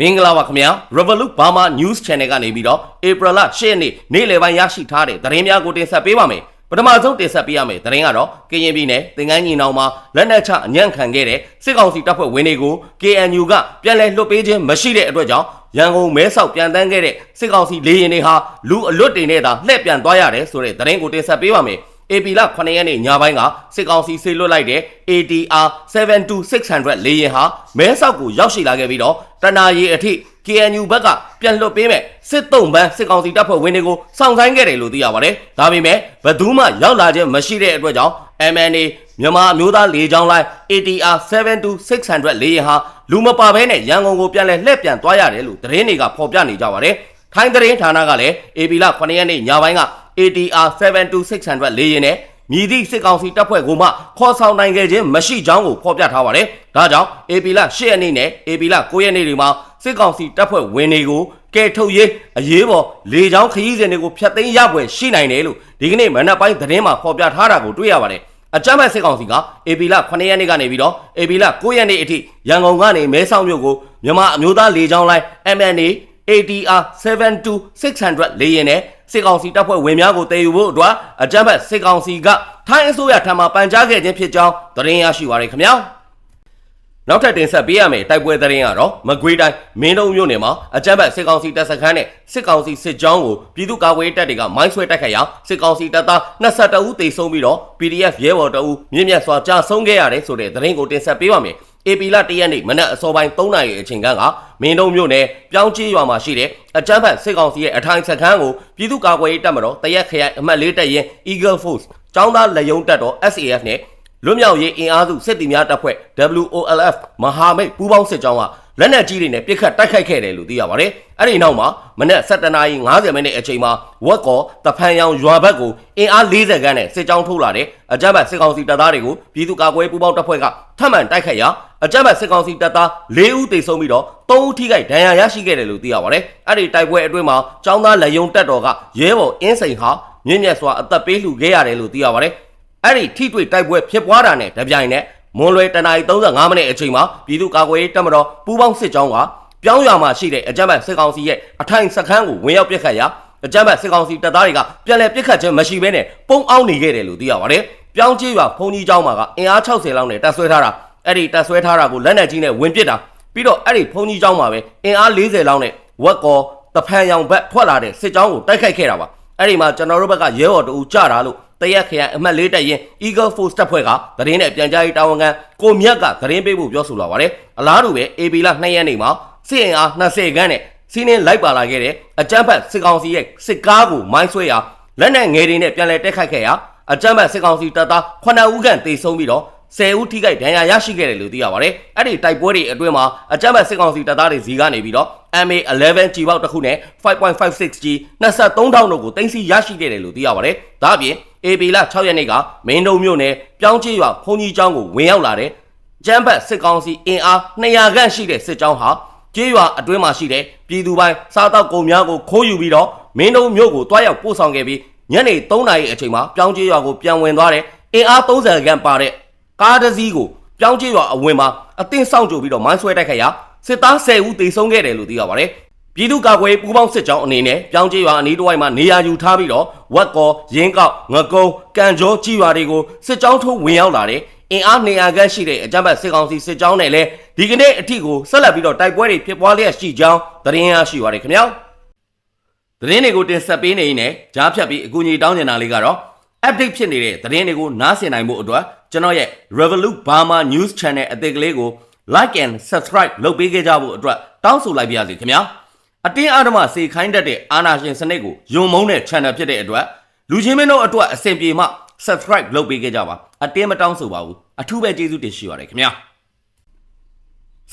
မင်္ဂလာပါခင်ဗျာ Revolut Burma News Channel ကနေပြီးတော့ April လ10ရက်နေ့နေ့လယ်ပိုင်းရရှိထားတဲ့သတင်းများကိုတင်ဆက်ပေးပါမယ်ပထမဆုံးတင်ဆက်ပေးရမယ့်သတင်းကတော့ကရင်ပြည်နယ်သင်္ကန်းညီနောင်မှာလက်နက်ချအညံ့ခံခဲ့တဲ့စစ်ကောင်စီတပ်ဖွဲ့ဝင်တွေကို KNU ကပြန်လည်လွှတ်ပေးခြင်းမရှိတဲ့အတွက်ကြောင့်ရန်ကုန်မဲဆောက်ပြန်တန်းခဲ့တဲ့စစ်ကောင်စီလေရင်တွေဟာလူအလွတ်တင်နဲ့သာလှည့်ပြန်သွားရတယ်ဆိုတဲ့သတင်းကိုတင်ဆက်ပေးပါမယ် AP လ9ရက်နေ့ညပိုင်းကစစ်ကောင်စီဆေးလွတ်လိုက်တဲ့ ATR 72600လေယာဉ်ဟာမဲဆောက်ကိုရောက်ရှိလာခဲ့ပြီးတော့တနာရီအထိ KNU ဘက်ကပြန်လွတ်ပေးမဲ့စစ်တုံးပန်းစစ်ကောင်စီတပ်ဖွဲ့ဝင်တွေကိုစောင့်ဆိုင်ခဲ့တယ်လို့သိရပါတယ်။ဒါပေမဲ့ဘယ်သူမှရောက်လာခြင်းမရှိတဲ့အတွက်ကြောင့် MNA မြန်မာအမျိုးသားလေကြောင်းလိုင်း ATR 72600လေယာဉ်ဟာလူမပါဘဲနဲ့ရန်ကုန်ကိုပြန်လဲလှည့်ပြန်သွားရတယ်လို့သတင်းတွေကဖော်ပြနေကြပါတယ်။ထိုင်းသတင်းဌာနကလည်း AP လ9ရက်နေ့ညပိုင်းက ATR 72600လေယာဉ်နဲ့မြည်သည့်စစ်ကောင်စီတပ်ဖွဲ့ကိုမှခေါ်ဆောင်နိုင်ခဲ့ခြင်းမရှိကြောင်းကိုဖော်ပြထားပါတယ်။ဒါကြောင့် AP လ10ရက်နေ့နဲ့ AP လ9ရက်နေ့တွေမှာစစ်ကောင်စီတပ်ဖွဲ့ဝင်တွေကိုကဲထုတ်ရေးအရေးပေါ်လေကြောင်းခရီးစဉ်တွေကိုဖျက်သိမ်းရပွဲရှိနိုင်တယ်လို့ဒီကနေ့မနက်ပိုင်းသတင်းမှာဖော်ပြထားတာကိုတွေ့ရပါတယ်။အကြမ်းဖက်စစ်ကောင်စီက AP လ9ရက်နေ့ကနေပြီးတော့ AP လ9ရက်နေ့အထိရန်ကုန်ကနေမဲဆောက်မြို့ကိုမြန်မာအမျိုးသားလေကြောင်းလိုင်း MNA ATR 72600လေယာဉ်နဲ့စစ်ကောင်စီတပ်ဖွဲ့ဝင်များကိုတည်ယူဖို့အတွက်အကြမ်းဖက်စစ်ကောင်စီကထိုင်းအစိုးရထံမှပန်ကြားခဲ့ခြင်းဖြစ်ကြောင်းသတင်းရရှိပါရခင်ဗျာနောက်ထပ်တင်ဆက်ပေးရမယ်တိုက်ပွဲသတင်းကတော့မကွေးတိုင်းမင်းတုံမြို့နယ်မှာအကြမ်းဖက်စစ်ကောင်စီတပ်စခန်းနဲ့စစ်ကောင်စီစစ်ကြောင်းကိုပြည်သူ့ကာကွယ်ရေးတပ်တွေကမိုင်းဆွဲတိုက်ခိုက်ရာစစ်ကောင်စီတပ်သား22ဦးသေဆုံးပြီးတော့ PDF ရဲဘော်တအူးမြင့်မြတ်စွာကြာဆုံးခဲ့ရတယ်ဆိုတဲ့သတင်းကိုတင်ဆက်ပေးပါမယ် AP လ1ရက်နေ့မနက်အစောပိုင်း3နာရီအချိန်ကမင်းတုံမြို့နယ်ပြောင်းချေးရွာမှာရှိတဲ့အကြမ်းဖက်စစ်ကောင်စီရဲ့အထိုင်စခန်းကိုပြည်သူ့ကာကွယ်ရေးတပ်မတော်တရက်ခရိုင်အမှတ်၄တပ်ရင်း Eagle Force ចောင်းသားလက်ယုံတပ်တော် SAF နဲ့လွတ်မြောက်ရေးအင်အားစုစစ်တီများတပ်ဖွဲ့ WOLF မဟာမိတ်ပူးပေါင်းစစ်ကြောင်းကလက်နက်ကြီးတွေနဲ့ပစ်ခတ်တိုက်ခိုက်ခဲ့တယ်လို့သိရပါတယ်။အဲ့ဒီနောက်မှာမနက်7:50မိနစ်အချိန်မှာဝက်ကောတဖန်ရောင်ရွာဘက်ကိုအင်အား40ခန်းနဲ့စစ်ကြောင်းထိုးလာတဲ့အကြမ်းဖက်စစ်ကောင်စီတပ်သားတွေကိုပြည်သူ့ကာကွယ်ပူးပေါင်းတပ်ဖွဲ့ကထပ်မံတိုက်ခိုက်ရာ အကြမ်းဖက်စစ်ကောင်စီတပ်သား၄ဦးသေဆုံးပြီးတော့၃ဦးထိခိုက်ဒဏ်ရာရရှိခဲ့တယ်လို့သိရပါတယ်။အဲ့ဒီတိုက်ပွဲအတွင်းမှာចောင်းသားလက်ယုံတပ်တော်ကရဲဘော်အင်းစိန်ဟာမြင့်မြတ်စွာအသက်ပေးလှူခဲ့ရတယ်လို့သိရပါတယ်။အဲ့ဒီထိတွေ့တိုက်ပွဲဖြစ်ပွားတာနဲ့တပြိုင်နက်မွန်လွယ်တနာရီ35မိနစ်အချိန်မှာပြည်သူ့ကာကွယ်ရေးတပ်မတော်ပူးပေါင်းစစ်ကြောင်းကပြောင်းရွာမှာရှိတဲ့အကြမ်းဖက်စစ်ကောင်စီရဲ့အထိုင်စခန်းကိုဝင်ရောက်ပစ်ခတ်ရာအကြမ်းဖက်စစ်ကောင်စီတပ်သားတွေကပြန်လည်ပစ်ခတ်ခြင်းမရှိဘဲနဲ့ပုံအောင်နေခဲ့တယ်လို့သိရပါတယ်။ပြောင်းကျေးရွာဖုန်ကြီးကျောင်းမှာကအင်အား60လောက်နဲ့တပ်ဆွဲထားတာ အဲ့ဒီတပ်ဆွဲထားတာကိုလက်နက်ကြီးနဲ့ဝင်ပစ်တာပြီးတော့အဲ့ဒီဖုန်ကြီးကျောင်းမှာပဲအင်အား40လောက်နဲ့ဝက်ကောတဖန်ရောင်ဘက်ထွက်လာတဲ့စစ်ကြောင်းကိုတိုက်ခိုက်ခဲ့တာပါအဲ့ဒီမှာကျွန်တော်တို့ဘက်ကရဲဘော်တူကြတာလို့တရက်ခရိုင်အမှတ်၄တက်ရင် Eagle Force တပ်ဖွဲ့ကသတင်းနဲ့ပြန်ကြားရေးတာဝန်ခံကိုမြတ်ကသတင်းပေးဖို့ပြောဆိုလာပါတယ်အလားတူပဲ AB လ2ရက်နေ့မှာစစ်အင်အား20ခန်းနဲ့စီးနင်းလိုက်ပါလာခဲ့တဲ့အကြမ်းဖက်စစ်ကောင်စီရဲ့စစ်ကားကိုမိုင်းဆွဲရာလက်နက်ငယ်တွေနဲ့ပြန်လည်တက်ခတ်ခဲ့ရာအကြမ်းဖက်စစ်ကောင်စီတပ်သား9ဦးခန့်သေဆုံးပြီးတော့ 10ဦးထိခိုက်ဒဏ်ရာရရှိခဲ့တယ်လို့သိရပါတယ်။အဲ့ဒီတိုက်ပွဲတွေအတွင်းမှာအကြမ်းဖက်စစ်ကောင်စီတပ်သားတွေဇီကနေပြီးတော့ MA11 ကြီးပေါက်တစ်ခုနဲ့ 5.56G 23တောင်းတို့ကိုတင်စီရရှိခဲ့တယ်လို့သိရပါတယ်။ဒါအပြင် AB လ6ရက်နေ့ကမင်းတုံမြို့နယ်ပြောင်းချေးရွာဖုန်ကြီးကျောင်းကိုဝင်ရောက်လာတဲ့ကျမ်းဘတ်စစ်ကောင်စီအင်အား200ခန့်ရှိတဲ့စစ်ကြောင်းဟာကျေးရွာအတွင်းမှာရှိတဲ့ပြည်သူပိုင်းစားတောက်ကုန်များကိုခိုးယူပြီးတော့မင်းတုံမြို့ကိုတွားရောက်ပို့ဆောင်ခဲ့ပြီးညနေ3နာရီအချိန်မှာပြောင်းကျေးရွာကိုပြန်ဝင်သွားတဲ့အင်အား30ခန့်ပါတဲ့ ကားတစ်စီးကိုပြောင်းကျေးရွာအဝင်မှာအသင်းဆောင်ကြပြီးတော့မိုင်းဆွဲတိုက်ခိုက်ရာစစ်သား10ဦးသေဆုံးခဲ့တယ်လို့သိရပါတယ်ပြည်သူ့ကာကွယ်ပူးပေါင်းစစ်ကြောင်းအနေနဲ့ပြောင်းကျေးရွာအနီးတစ်ဝိုက်မှာနေရာယူထားပြီးတော့ဝက်ကောရင်းကောက်ငကုံကံကြောကြီးရွာတွေကိုစစ်ကြောင်းထိုးဝင်ရောက်လာတဲ့အင်အား200ခန့်ရှိတဲ့အကြမ်းဖက်စစ်ကောင်စီစစ်ကြောင်းနဲ့လည်းဒီကနေ့အထိကိုဆက်လက်ပြီးတော့တိုက်ပွဲတွေဖြစ်ပွားလျက်ရှိကြောင်းသတင်းရရှိပါရခင်ဗျာသတင်းတွေကိုတင်ဆက်ပေးနေရင်လည်းကြားဖြတ်ပြီးအကူအညီတောင်းနေတာလေးကတော့ update ဖြစ်နေတဲ့သတင်းတွေကိုနားဆင်နိုင်မှုအတွက်ကျွန်တော်ရဲ့ Revolut Burma News Channel အသစ်ကလေးကို like and subscribe လုပ်ပေးခဲ့ကြဖို့အတွက်တောင်းဆိုလိုက်ပါရစေခင်ဗျာအတင်းအဓမ္မစေခိုင်းတတ်တဲ့အာဏာရှင်စနစ်ကိုယုံမုန်းတဲ့ channel ဖြစ်တဲ့အတွက်လူချင်းမင်းတို့အတွက်အဆင်ပြေမှ subscribe လုပ်ပေးခဲ့ကြပါအတင်းမတောင်းဆိုပါဘူးအထူးပဲကျေးဇူးတင်ရှိပါတယ်ခင်ဗျာ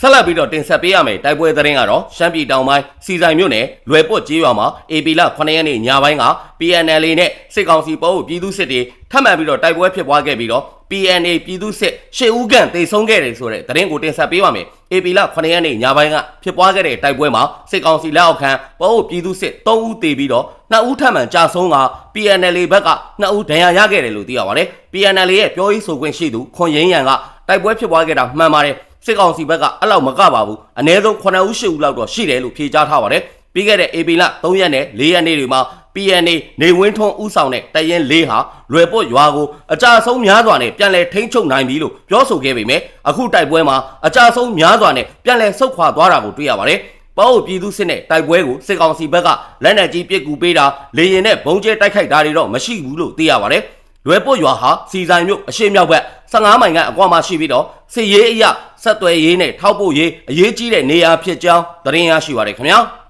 ဆက်လက်ပြီးတော့တင်ဆက်ပေးရမယ်တိုက်ပွဲသတင်းကတော့ရှမ်းပြည်တောင်ပိုင်းစီဆိုင်မြို့နယ်လွယ်ပွတ်ကျေးရွာမှာ AP လ9ရက်နေ့ညပိုင်းက PNL နဲ့စစ်ကောင်စီပေါ်ပြည်သူစစ်တွေထပ်မံပြီးတော့တိုက်ပွဲဖြစ်ပွားခဲ့ပြီးတော့ PNA ပြည်သူစစ်ရှေ့ဦးကန်တေဆုံးခဲ့တယ်ဆိုတဲ့သတင်းကိုတင်ဆက်ပေးပါမယ်။ AP လ9ရက်နေ့ညပိုင်းကဖြစ်ပွားခဲ့တဲ့တိုက်ပွဲမှာစစ်ကောင်စီလက်အောက်ခံပေါ်ပြည်သူစစ်3ဦးတေပြီးတော့2ဦးထပ်မံကြာဆုံးက PNL ဘက်က2ဦးဒဏ်ရာရခဲ့တယ်လို့သိရပါတယ်။ PNL ရဲ့ပြောရေးဆိုခွင့်ရှိသူခွန်ရင်းရန်ကတိုက်ပွဲဖြစ်ပွားခဲ့တာမှန်ပါတယ် စစ်ကောင်စီဘက်ကအဲ့လောက်မကပါဘူးအနည်းဆုံး9ဦး10ဦးလောက်တော့ရှိတယ်လို့ဖြေကြားထားပါတယ်ပြီးခဲ့တဲ့ AP လ3ရက်နဲ့4ရက်နေ့တွေမှာ PNA နေဝင်းထွန်းဦးဆောင်တဲ့တရင်လေးဟာလွယ်ပွတ်ရွာကိုအကြဆုံးများစွာနဲ့ပြန်လည်ထိန်းချုပ်နိုင်ပြီလို့ပြောဆိုခဲ့ပေမဲ့အခုတိုက်ပွဲမှာအကြဆုံးများစွာနဲ့ပြန်လည်ဆုတ်ခွာသွားတာကိုတွေ့ရပါတယ်။ပေါ့ပြည်သူစစ်နဲ့တိုက်ပွဲကိုစစ်ကောင်စီဘက်ကလက်နက်ကြီးပစ်ကူပေးတာလေရင်နဲ့ဘုံကျဲတိုက်ခိုက်တာတွေတော့မရှိဘူးလို့သိရပါတယ်။ လွယ်ပွတ်ရွာဟာစီဆိုင်မြို့အရှိမြောက်ဘက်15မိုင်ကအကွာမှာရှိပြီးတော့စစ်ရေးအရဆက်သွယ်ရေးနဲ့ထောက်ပို့ရေးအရေးကြီးတဲ့နေရာဖြစ်ကြောင်းသတင်းရရှိပါတယ်ခင်ဗျာ။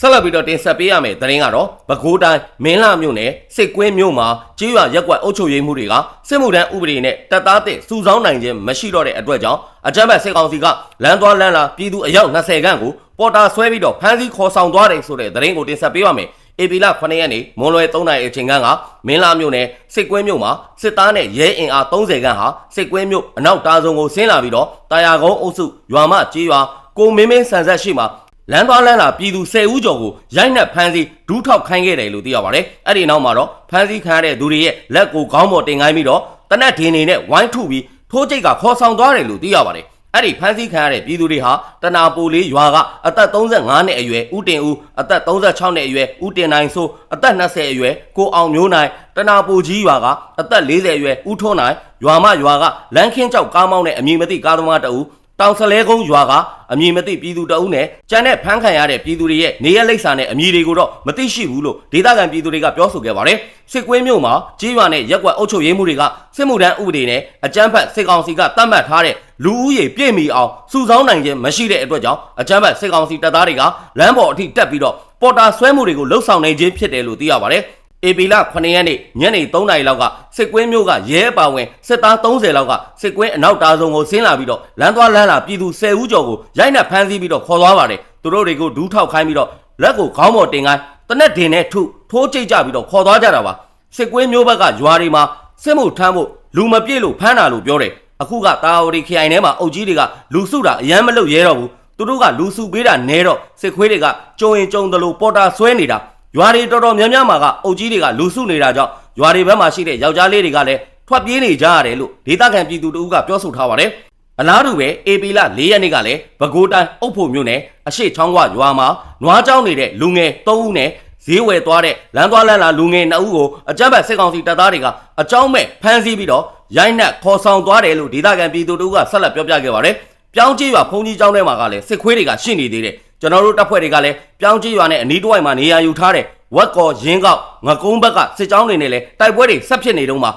ဆက်လက်ပြီးတော့တင်ဆက်ပေးရမယ်သတင်းကတော့ပဲခူးတိုင်းမင်းလာမြို့နယ်စစ်ကွင်းမြို့မှာကြေးရွာရက်ကွက်အုပ်ချုပ်ရေးမှုတွေကစစ်မှုထမ်းဥပဒေနဲ့တပ်သားတဲ့စုဆောင်းနိုင်ခြင်းမရှိတော့တဲ့အတွက်ကြောင့်အကြမ်းဖက်စစ်ကောင်စီကလမ်းသွားလမ်းလာပြည်သူအယောက်20ခန့်ကိုပေါ်တာဆွဲပြီးတော့ဖမ်းဆီးခေါ်ဆောင်သွားတယ်ဆိုတဲ့သတင်းကိုတင်ဆက်ပေးပါမယ်။ AP လ9ရက်နေ့မွန်လွယ်3နိုင်အချိန်ခန့်ကမင်းလာမြို့နယ်စစ်ကွင်းမြို့မှာစစ်သားနဲ့ရဲအင်အား30ခန့်ဟာစစ်ကွင်းမြို့အနောက်တားဆုံကိုဆင်းလာပြီးတော့တာယာကုန်းအုပ်စုရွာမကြေးရွာကိုမင်းမင်းဆန်ဆက်ရှိမှာလမ်းသွားလမ်းလာပြည်သူ10ဦးကျော်ကိုရိုက်နှက်ဖမ်းဆီးဒူးထောက်ခိုင်းခဲ့တယ်လို့သိရပါတယ်။အဲ့ဒီနောက်မှာတော့ဖမ်းဆီးခံရတဲ့သူတွေရဲ့လက်ကိုခေါင်းပေါ်တင်ခိုင်းပြီးတော့တနက်ဒင်းနေနဲ့ဝိုင်းထုပြီးထိုးကြိတ်ကခေါ်ဆောင်သွားတယ်လို့သိရပါတယ်။ အဲ့ဒီဖမ်းဆီးခံရတဲ့ပြည်သူတွေဟာတနာပိုလေးရွာကအသက်35နှစ်အရွယ်ဦးတင်ဦးအသက်36နှစ်အရွယ်ဦးတင်နိုင်ဆိုအသက်20အရွယ်ကိုအောင်မျိုးနိုင်တနာပိုကြီးရွာကအသက်40အရွယ်ဦးထွန်းနိုင်ရွာမရွာကလမ်းခင်းကျောက်ကားမောင်းတဲ့အမည်မသိကားသမားတအူ တောင်ဆလဲကုန်းရွာကအမည်မသိပြည်သူတအုပ်နဲ့ကြံတဲ့ဖမ်းခံရတဲ့ပြည်သူတွေရဲ့နေရလိပ်စာနဲ့အမည်တွေကိုတော့မသိရှိဘူးလို့ဒေသခံပြည်သူတွေကပြောဆိုခဲ့ပါတယ်။စစ်ကွင်းမြို့မှာကြီးရွာနဲ့ရက်ကွက်အုပ်ချုပ်ရေးမှုတွေကစစ်မှုထမ်းဥပဒေနဲ့အကြမ်းဖက်စစ်ကောင်စီကတတ်မှတ်ထားတဲ့လူဦးရေပြည့်မီအောင်စုဆောင်းနိုင်ခြင်းမရှိတဲ့အတွက်ကြောင့်အကြမ်းဖက်စစ်ကောင်စီတပ်သားတွေကလမ်းပေါ်အထိတက်ပြီးတော့ပေါ်တာဆွဲမှုတွေကိုလှုပ်ဆောင်နေခြင်းဖြစ်တယ်လို့သိရပါတယ်။ ဧပြီလ9ရက်နေ့ညနေ3နာရီလောက်ကစစ်ကွင်းမြို့ကရဲပါဝင်စစ်သား30လောက်ကစစ်ကွင်းအနောက်တာဆုံကိုဆင်းလာပြီးတော့လမ်းသွားလမ်းလာပြည်သူ10ဦးကျော်ကိုရိုက်နှက်ဖမ်းဆီးပြီးတော့ခေါ်သွားပါတယ်သူတို့တွေကိုဒူးထောက်ခိုင်းပြီးတော့လက်ကိုခေါင်းပေါ်တင်ခိုင်းတနက်ဒင်နဲ့ထုထိုးကြိတ်ကြပြီးတော့ခေါ်သွားကြတာပါစစ်ကွင်းမြို့ဘက်ကရွာတွေမှာစစ်မှုထမ်းဖို့လူမပြည့်လို့ဖမ်းတာလို့ပြောတယ်အခုကတာဝတီခရိုင်ထဲမှာအုပ်ကြီးတွေကလူစုတာအယမ်းမလုပ်ရဲတော့ဘူးသူတို့ကလူစုပေးတာနဲတော့စစ်ခွေးတွေကကြုံရင်ကြုံတယ်လို့ပေါ်တာဆွဲနေတာ ရွာတွေတော်တော်များများမှာကအုပ်ကြီးတွေကလူစုနေတာကြောင့်ရွာတွေဘက်မှာရှိတဲ့ယောက်ျားလေးတွေကလည်းထွက်ပြေးနေကြရတယ်လို့ဒေသခံပြည်သူတို့ကပြောဆိုထားပါတယ်။အလားတူပဲ AP လ၄ရက်နေ့ကလည်းပဲခူးတိုင်းအုပ်ဖို့မြို့နယ်အရှိချောင်းဝရွာမှာနွားကြောင်းနေတဲ့လူငယ်၃ဦးနဲ့ဈေးဝယ်သွားတဲ့လမ်းသွားလမ်းလာလူငယ်၂ဦးကိုအကြမ်းဖက်စစ်ကောင်စီတပ်သားတွေကအကြောင်းမဲ့ဖမ်းဆီးပြီးတော့ရိုက်နှက်ခေါ်ဆောင်သွားတယ်လို့ဒေသခံပြည်သူတို့ကဆက်လက်ပြောပြခဲ့ပါတယ်။ပြောင်းကြည့်ရွာဖုန်ကြီးကျောင်းထဲမှာကလည်းစစ်ခွေးတွေကရှင့်နေသေးတယ်။ ကျွန်တော်တို့တပ်ဖွဲ့တွေကလည်းပြောင်းကြီးရွာနဲ့အနီးတစ်ဝိုက်မှာနေရာယူထားတယ်ဝက်ကော်ရင်းကောက်ငကုံးဘက်ကစစ်ကြောင်းတွေနဲ့လည်းတိုက်ပွဲတွေဆက်ဖြစ်နေတော့မှာ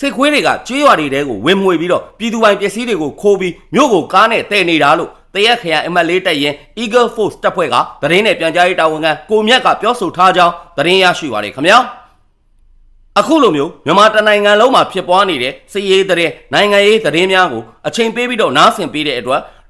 စစ်ခွေးတွေကကျွေးရွာတွေတဲကိုဝင်မွေပြီးတော့ပြည်သူပိုင်ပစ္စည်းတွေကိုခိုးပြီးမြို့ကိုကားနဲ့တဲနေတာလို့တရက်ခရိုင် ML တက်ရင် Eagle Force တပ်ဖွဲ့ကသတင်းနဲ့ပြန်ကြားရေးတာဝန်ခံကိုမြတ်ကပြောဆိုထားကြောင်းသတင်းရရှိပါတယ်ခင်ဗျာအခုလိုမျိုးမြန်မာတနိုင်ငံလုံးမှာဖြစ်ပွားနေတဲ့စစ်ရေးသတင်းနိုင်ငံရေးသတင်းများကိုအချိန်ပေးပြီးတော့နားဆင်ပေးတဲ့အတွက်